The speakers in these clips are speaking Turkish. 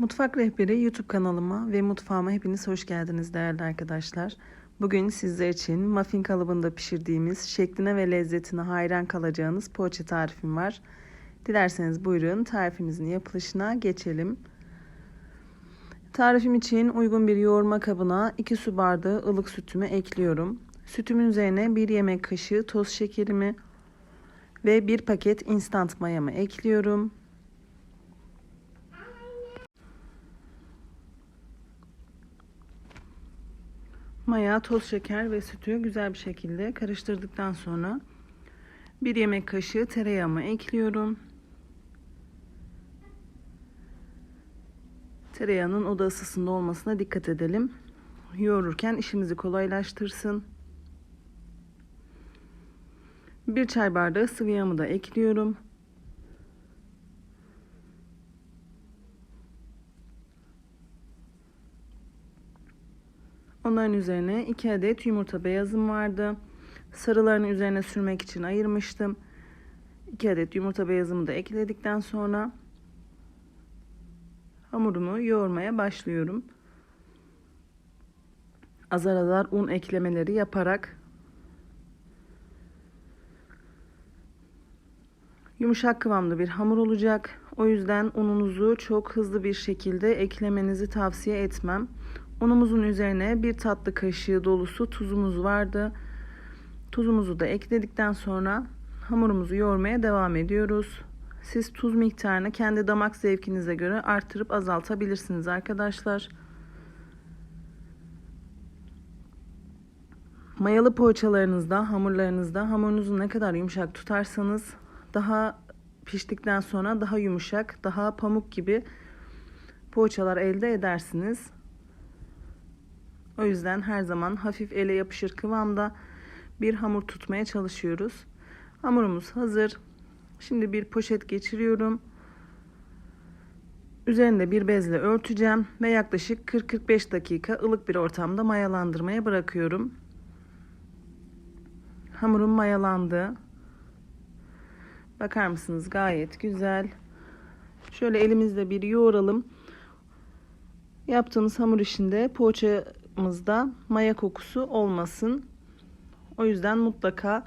Mutfak Rehberi YouTube kanalıma ve mutfağıma hepiniz hoş geldiniz değerli arkadaşlar. Bugün sizler için muffin kalıbında pişirdiğimiz şekline ve lezzetine hayran kalacağınız poğaça tarifim var. Dilerseniz buyurun tarifimizin yapılışına geçelim. Tarifim için uygun bir yoğurma kabına 2 su bardağı ılık sütümü ekliyorum. Sütümün üzerine 1 yemek kaşığı toz şekerimi ve 1 paket instant mayamı ekliyorum. Maya, toz şeker ve sütü güzel bir şekilde karıştırdıktan sonra bir yemek kaşığı tereyağımı ekliyorum. Tereyağının oda ısısında olmasına dikkat edelim. Yoğururken işimizi kolaylaştırsın. Bir çay bardağı sıvı yağımı da ekliyorum. Onların üzerine 2 adet yumurta beyazım vardı. Sarılarını üzerine sürmek için ayırmıştım. 2 adet yumurta beyazımı da ekledikten sonra hamurumu yoğurmaya başlıyorum. Azar azar un eklemeleri yaparak yumuşak kıvamda bir hamur olacak. O yüzden ununuzu çok hızlı bir şekilde eklemenizi tavsiye etmem. Unumuzun üzerine bir tatlı kaşığı dolusu tuzumuz vardı. Tuzumuzu da ekledikten sonra hamurumuzu yoğurmaya devam ediyoruz. Siz tuz miktarını kendi damak zevkinize göre artırıp azaltabilirsiniz arkadaşlar. Mayalı poğaçalarınızda, hamurlarınızda hamurunuzu ne kadar yumuşak tutarsanız daha piştikten sonra daha yumuşak, daha pamuk gibi poğaçalar elde edersiniz. O yüzden her zaman hafif ele yapışır kıvamda bir hamur tutmaya çalışıyoruz. Hamurumuz hazır. Şimdi bir poşet geçiriyorum. Üzerinde bir bezle örteceğim ve yaklaşık 40-45 dakika ılık bir ortamda mayalandırmaya bırakıyorum. Hamurum mayalandı. Bakar mısınız gayet güzel. Şöyle elimizle bir yoğuralım. Yaptığımız hamur işinde poğaçamızda maya kokusu olmasın. O yüzden mutlaka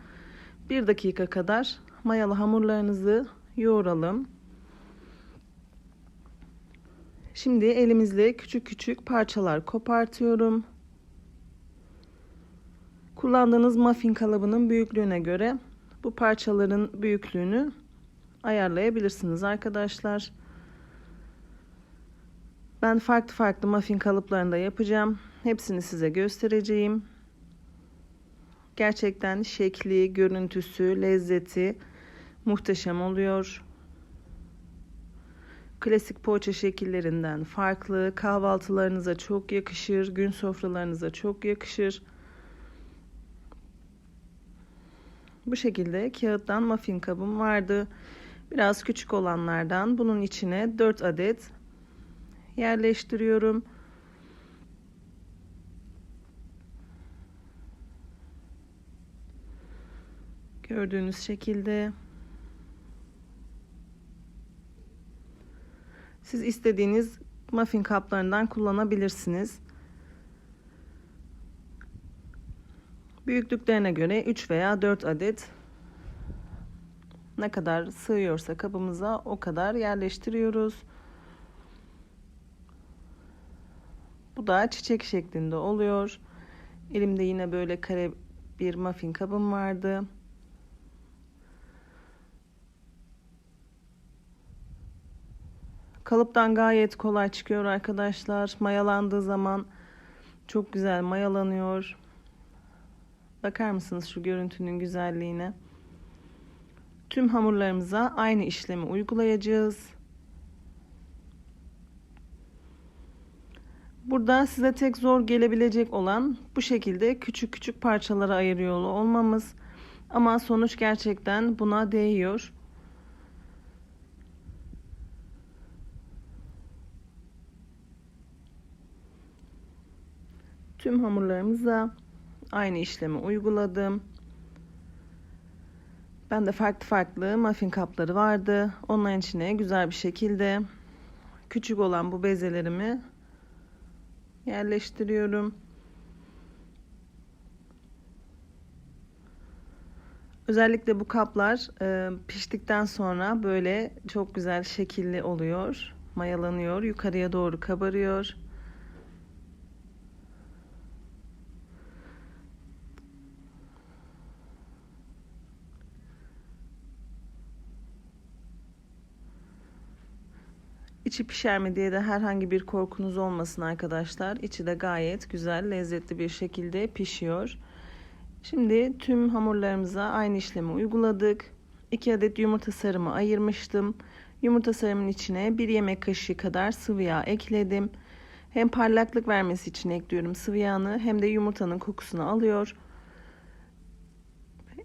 bir dakika kadar mayalı hamurlarınızı yoğuralım. Şimdi elimizle küçük küçük parçalar kopartıyorum. Kullandığınız muffin kalıbının büyüklüğüne göre bu parçaların büyüklüğünü ayarlayabilirsiniz arkadaşlar. Ben farklı farklı muffin kalıplarında yapacağım. Hepsini size göstereceğim. Gerçekten şekli, görüntüsü, lezzeti muhteşem oluyor. Klasik poğaça şekillerinden farklı, kahvaltılarınıza çok yakışır, gün sofralarınıza çok yakışır. Bu şekilde kağıttan muffin kabım vardı. Biraz küçük olanlardan bunun içine 4 adet yerleştiriyorum. Gördüğünüz şekilde siz istediğiniz muffin kaplarından kullanabilirsiniz. Büyüklüklerine göre 3 veya 4 adet ne kadar sığıyorsa kabımıza o kadar yerleştiriyoruz. Bu da çiçek şeklinde oluyor. Elimde yine böyle kare bir muffin kabım vardı. Kalıptan gayet kolay çıkıyor arkadaşlar. Mayalandığı zaman çok güzel mayalanıyor. Bakar mısınız şu görüntünün güzelliğine? Tüm hamurlarımıza aynı işlemi uygulayacağız. Burada size tek zor gelebilecek olan bu şekilde küçük küçük parçalara ayırıyor olmamız. Ama sonuç gerçekten buna değiyor. Tüm hamurlarımıza aynı işlemi uyguladım. Ben de farklı farklı muffin kapları vardı. Onların içine güzel bir şekilde küçük olan bu bezelerimi yerleştiriyorum. Özellikle bu kaplar e, piştikten sonra böyle çok güzel şekilli oluyor. Mayalanıyor, yukarıya doğru kabarıyor. İçi pişer mi diye de herhangi bir korkunuz olmasın arkadaşlar. İçi de gayet güzel, lezzetli bir şekilde pişiyor. Şimdi tüm hamurlarımıza aynı işlemi uyguladık. 2 adet yumurta sarımı ayırmıştım. Yumurta sarımın içine 1 yemek kaşığı kadar sıvı yağ ekledim. Hem parlaklık vermesi için ekliyorum sıvı yağını hem de yumurtanın kokusunu alıyor.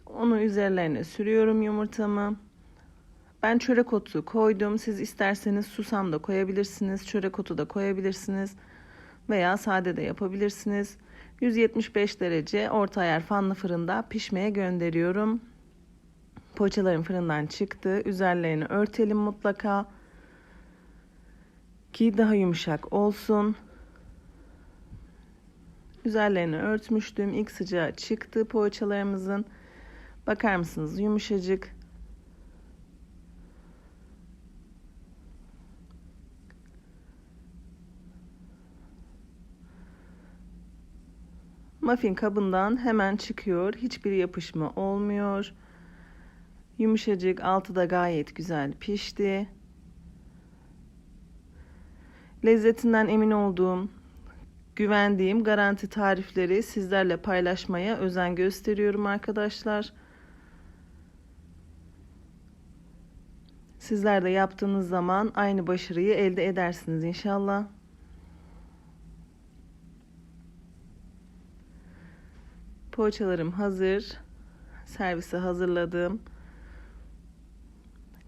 Onu üzerlerine sürüyorum yumurtamı. Ben çörek otu koydum. Siz isterseniz susam da koyabilirsiniz. Çörek otu da koyabilirsiniz. Veya sade de yapabilirsiniz. 175 derece orta ayar fanlı fırında pişmeye gönderiyorum. Poğaçalarım fırından çıktı. Üzerlerini örtelim mutlaka. Ki daha yumuşak olsun. Üzerlerini örtmüştüm. İlk sıcağı çıktı poğaçalarımızın. Bakar mısınız yumuşacık. Muffin kabından hemen çıkıyor. Hiçbir yapışma olmuyor. Yumuşacık, altı da gayet güzel pişti. Lezzetinden emin olduğum, güvendiğim garanti tarifleri sizlerle paylaşmaya özen gösteriyorum arkadaşlar. Sizler de yaptığınız zaman aynı başarıyı elde edersiniz inşallah. Poğaçalarım hazır. Servise hazırladım.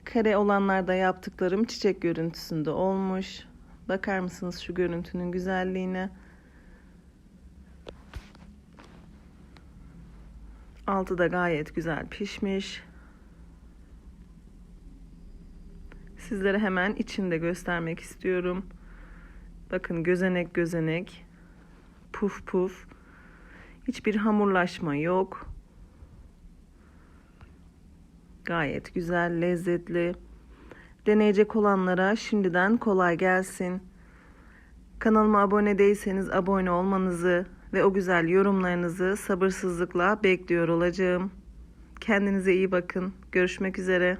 Kare olanlarda yaptıklarım çiçek görüntüsünde olmuş. Bakar mısınız şu görüntünün güzelliğine? Altı da gayet güzel pişmiş. Sizlere hemen içinde göstermek istiyorum. Bakın gözenek gözenek. Puf puf. Hiçbir hamurlaşma yok. Gayet güzel, lezzetli. Deneyecek olanlara şimdiden kolay gelsin. Kanalıma abone değilseniz abone olmanızı ve o güzel yorumlarınızı sabırsızlıkla bekliyor olacağım. Kendinize iyi bakın. Görüşmek üzere.